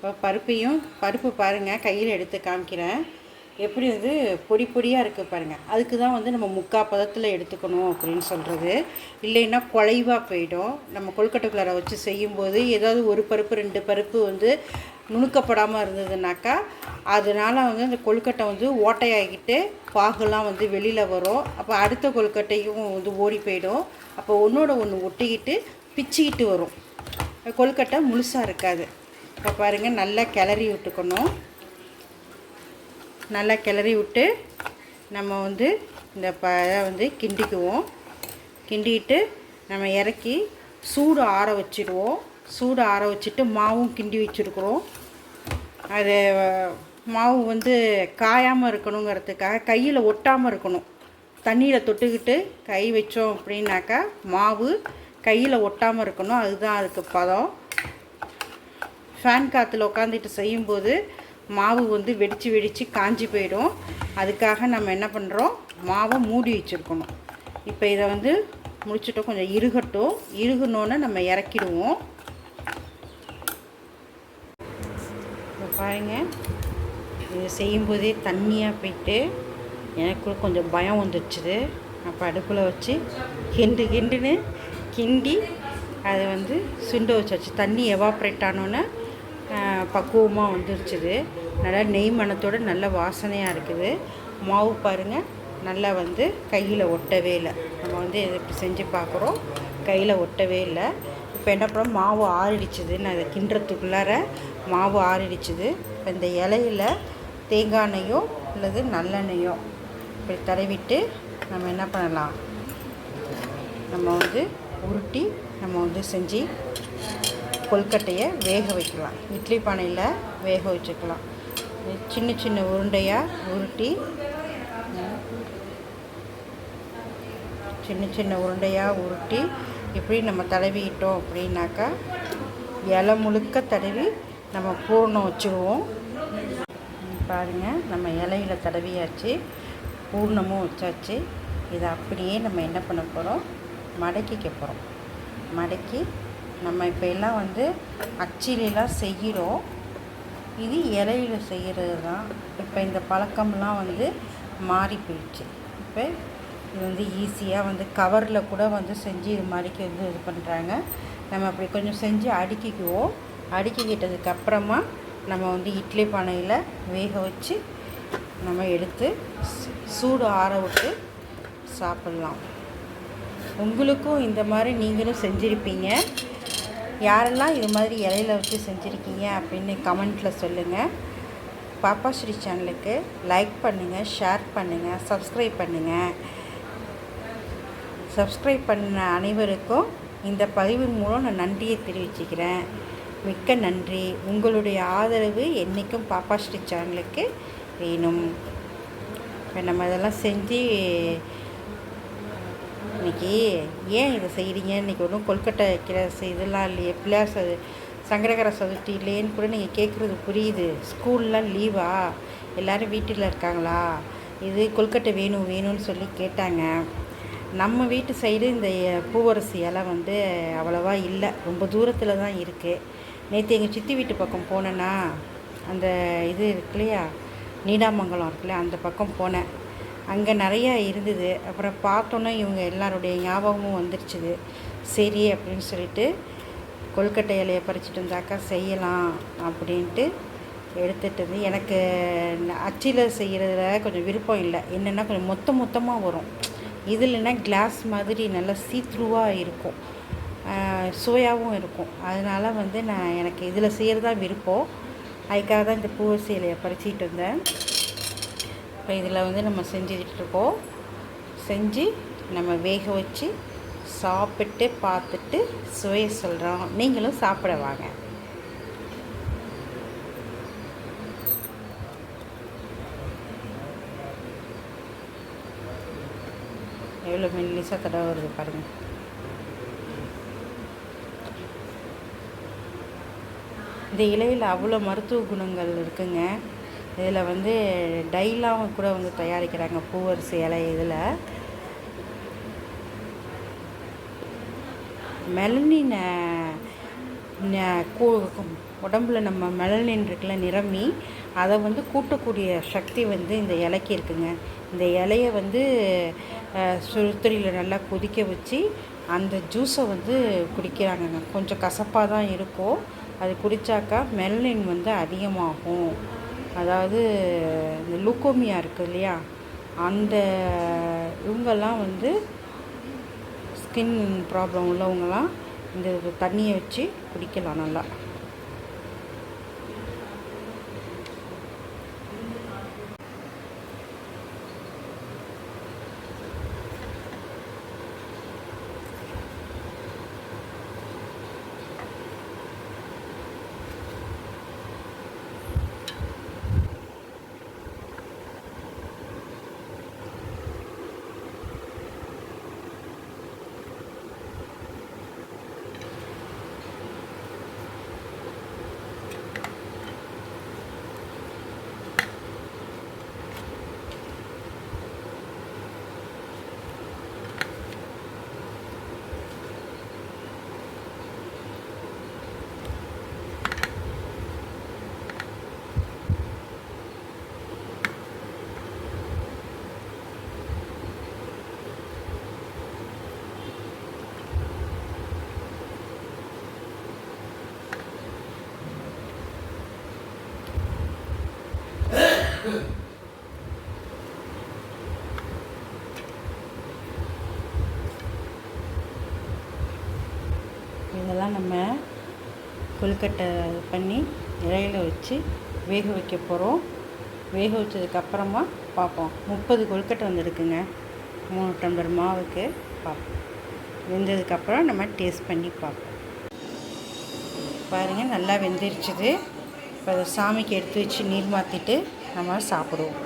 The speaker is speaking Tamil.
இப்போ பருப்பையும் பருப்பு பாருங்கள் கையில் எடுத்து காமிக்கிறேன். எப்படி வந்து பொடி பொடியாக இருக்குது பாருங்கள் அதுக்கு தான் வந்து நம்ம முக்கால் பதத்தில் எடுத்துக்கணும் அப்படின்னு சொல்கிறது இல்லைன்னா குழைவாக போயிடும். நம்ம கொழுக்கட்டைக்குள்ளார வச்சு செய்யும்போது ஏதாவது ஒரு பருப்பு ரெண்டு பருப்பு வந்து நுணுக்கப்படாமல் இருந்ததுனாக்கா அதனால் வந்து அந்த கொழுக்கட்டை வந்து ஓட்டையாகிட்டு பாகுலாம் வந்து வெளியில் வரும். அப்போ அடுத்த கொழுக்கட்டையும் வந்து ஓடி போயிடும். அப்போ ஒன்றோட ஒன்று ஒட்டிக்கிட்டு பிச்சுக்கிட்டு வரும். கொழுக்கட்டை முழுசாக இருக்காது. இப்போ பாருங்கள் நல்லா கிளறி விட்டுக்கணும். நல்லா கிளறி விட்டு நம்ம வந்து இந்த ப இதை வந்து கிண்டிக்குவோம். கிண்டிட்டு நம்ம இறக்கி சூடு ஆற வச்சிடுவோம். சூடு ஆற வச்சுட்டு மாவும் கிண்டி வச்சுருக்குறோம். அது மாவு வந்து காயாமல் இருக்கணுங்கிறதுக்காக கையில் ஒட்டாமல் இருக்கணும். தண்ணியில் தொட்டுக்கிட்டு கை வச்சோம் அப்படின்னாக்கா மாவு கையில் ஒட்டாமல் இருக்கணும். அதுதான் அதுக்கு பதம். ஃபேன் காற்றுல உட்காந்துட்டு செய்யும்போது மாவு வந்து வெடித்து வெடித்து காஞ்சி போயிடும். அதுக்காக நம்ம என்ன பண்ணுறோம் மாவை மூடி வச்சுருக்கணும். இப்போ இதை வந்து முடிச்சுட்டோம். கொஞ்சம் இறுகட்டும். இறுகுனோன்னு நம்ம இறக்கிடுவோம். இப்போ பாருங்கள் இது செய்யும்போதே தண்ணியாக போயிட்டு எனக்கு கொஞ்சம் பயம் வந்துடுச்சுது அப்போ அடுப்பில் வச்சு கிண்டு கிண்டுன்னு கிண்டி அதை வந்து சுண்ட வச்சு தண்ணி எவாப்ரேட் ஆனோன்னே பக்குவமாக வந்துருச்சுது. நல்லா நெய் மணத்தோட நல்ல வாசனையாக இருக்குது. மாவு பாருங்கள் நல்லா வந்து கையில் ஒட்டவே இல்லை. நம்ம வந்து இதை செஞ்சு பார்க்குறோம் கையில் ஒட்டவே இல்லை. இப்போ என்ன பண்ணோம் மாவு ஆறிடுச்சுது. நான் இதை கிண்டுறதுக்குள்ளார மாவு ஆறிடுச்சுது. இப்போ இந்த இலையில் தேங்காய் எண்ணெயோ அல்லது நல்லெண்ணெயோ இப்படி தடவிட்டு நம்ம என்ன பண்ணலாம்? நம்ம வந்து உருட்டி நம்ம வந்து செஞ்சு கொல்கட்டையை வேக வைக்கலாம். இட்லி பானையில் வேக வச்சுக்கலாம். சின்ன சின்ன உருண்டையாக உருட்டி சின்ன சின்ன உருண்டையாக உருட்டி இப்படி நம்ம தடவிக்கிட்டோம் அப்படின்னாக்கா இலை முழுக்க தடவி நம்ம பூர்ணம் வச்சுருவோம். பாருங்கள் நம்ம இலையில தடவியாச்சு பூர்ணமும் வச்சாச்சு. இதை அப்படியே நம்ம என்ன பண்ண போகிறோம் மடக்கிக்க போகிறோம் மடக்கி நம்ம இப்போ எல்லாம் வந்து அச்சிலாம் செய்கிறோம். இது இலையில செய்கிறது தான். இப்போ இந்த பழக்கம்லாம் வந்து மாறி போயிடுச்சு. இப்போ இது வந்து ஈஸியாக வந்து கவரில் கூட வந்து செஞ்சு இது மாதிரிக்கு வந்து இது பண்ணுறாங்க நம்ம அப்படி கொஞ்சம் செஞ்சு அடுக்கிக்குவோம். அடுக்கிக்கிட்டதுக்கு அப்புறமா நம்ம வந்து இட்லி பானையில் வேக வச்சு நம்ம எடுத்து சூடு ஆற விட்டு சாப்பிட்லாம். உங்களுக்கும் இந்த மாதிரி நீங்களும் செஞ்சுருப்பீங்க. யாரெல்லாம் இது மாதிரி இலையில வச்சு செஞ்சுருக்கீங்க அப்படின்னு கமெண்ட்டில் சொல்லுங்கள் பாப்பா ஸ்ரீ சேனலுக்கு லைக் பண்ணுங்கள் ஷேர் பண்ணுங்கள் சப்ஸ்கிரைப் பண்ணுங்கள் சப்ஸ்கிரைப் பண்ண அனைவருக்கும் இந்த பதிவின் மூலம் நான் நன்றியை தெரிவிச்சுக்கிறேன். மிக்க நன்றி. உங்களுடைய ஆதரவு என்றைக்கும் பாப்பா ஸ்ரீ சேனலுக்கு வேணும். இப்போ நம்ம இதெல்லாம் செஞ்சு இன்றைக்கி ஏன் இதை செய்கிறீங்க? இன்றைக்கி ஒன்றும் கொல்கட்டை வைக்கிற இதெல்லாம் இல்லையே. பிள்ளையார் சது சங்கரகர சதுர்த்தி இல்லையேன்னு கூட நீங்கள் கேட்குறது புரியுது. ஸ்கூல்லாம் லீவா? எல்லோரும் வீட்டில் இருக்காங்களா? இது கொல்கட்டை வேணும் வேணும்னு சொல்லி கேட்டாங்க. நம்ம வீட்டு சைடு இந்த பூவரசி இலை வந்து அவ்வளோவா இல்லை. ரொம்ப தூரத்தில் தான் இருக்குது நேற்று எங்கள் சித்தி வீட்டு பக்கம் போனேன்னா அந்த இது இருக்கு இல்லையா? நீடாமங்கலம் இருக்குல்ல அந்த பக்கம் போனேன். அங்கே நிறையா இருந்தது. அப்புறம் பார்த்தோன்னே இவங்க எல்லாருடைய ஞாபகமும் வந்துருச்சுது. சரி அப்படின்னு சொல்லிட்டு கொல்கட்டை இலையை பறிச்சுட்டு வந்தாக்கா செய்யலாம் அப்படின்ட்டு எடுத்துகிட்டு வந்து எனக்கு அச்சில் செய்கிறதுல கொஞ்சம் விருப்பம் இல்லை. என்னென்னா கொஞ்சம் மொத்த மொத்தமாக வரும். இதில்னா கிளாஸ் மாதிரி நல்லா சீத்ரூவாக இருக்கும். சுவையாகவும் இருக்கும். அதனால் வந்து நான் எனக்கு இதில் செய்கிறது தான் விருப்பம். அதுக்காக தான் இந்த பூவரசி இலையை பறிச்சிக்கிட்டு வந்தேன். இப்போ இதில் வந்து நம்ம செஞ்சுக்கிட்டுருக்கோம். செஞ்சு நம்ம வேக வச்சு சாப்பிட்டு பார்த்துட்டு சுவையை சொல்கிறோம் நீங்களும் சாப்பிட வாங்க. எவ்வளோ மெல்லிசாக தடவை வருது பாருங்கள் இந்த இலையில் அவ்வளோ மருத்துவ குணங்கள் இருக்குங்க. இதில் வந்து டைலாம் கூட வந்து தயாரிக்கிறாங்க பூவரசு இலை இதில். மெலனின் உடம்புல நம்ம மெலனின் இருக்குல்ல நிரம்பி அதை வந்து கூட்டக்கூடிய சக்தி வந்து இந்த இலைக்கு இருக்குங்க. இந்த இலையை வந்து சுருத்தரியில் நல்லா கொதிக்க வச்சு அந்த ஜூஸை வந்து குடிக்கிறாங்கங்க. கொஞ்சம் கசப்பாக தான் இருக்கும். அது குடித்தாக்கா மெலனின் வந்து அதிகமாகும். அதாவது இந்த லூக்கோமியா இருக்குது இல்லையா? அந்த இவங்கெல்லாம் வந்து ஸ்கின் ப்ராப்ளம் உள்ளவங்களாம் இந்த தண்ணியை வச்சு குடிக்கலாம் நல்லா. இதெல்லாம் நம்ம கொழுக்கட்டை பண்ணி இலையில் வச்சு வேக வைக்க போகிறோம் வேக வச்சதுக்கப்புறமா பார்ப்போம். முப்பது கொழுக்கட்டை வந்துருக்குங்க. மூணு டம்ளர் மாவுக்கு பார்ப்போம். வெந்ததுக்கப்புறம் நம்ம டேஸ்ட் பண்ணி பார்ப்போம். பாருங்கள் நல்லா வெந்துருச்சுது. இப்போ அதை சாமிக்கு எடுத்து வச்சு நீர் மாற்றிட்டு நம்ம சாப்பிடுவோம்.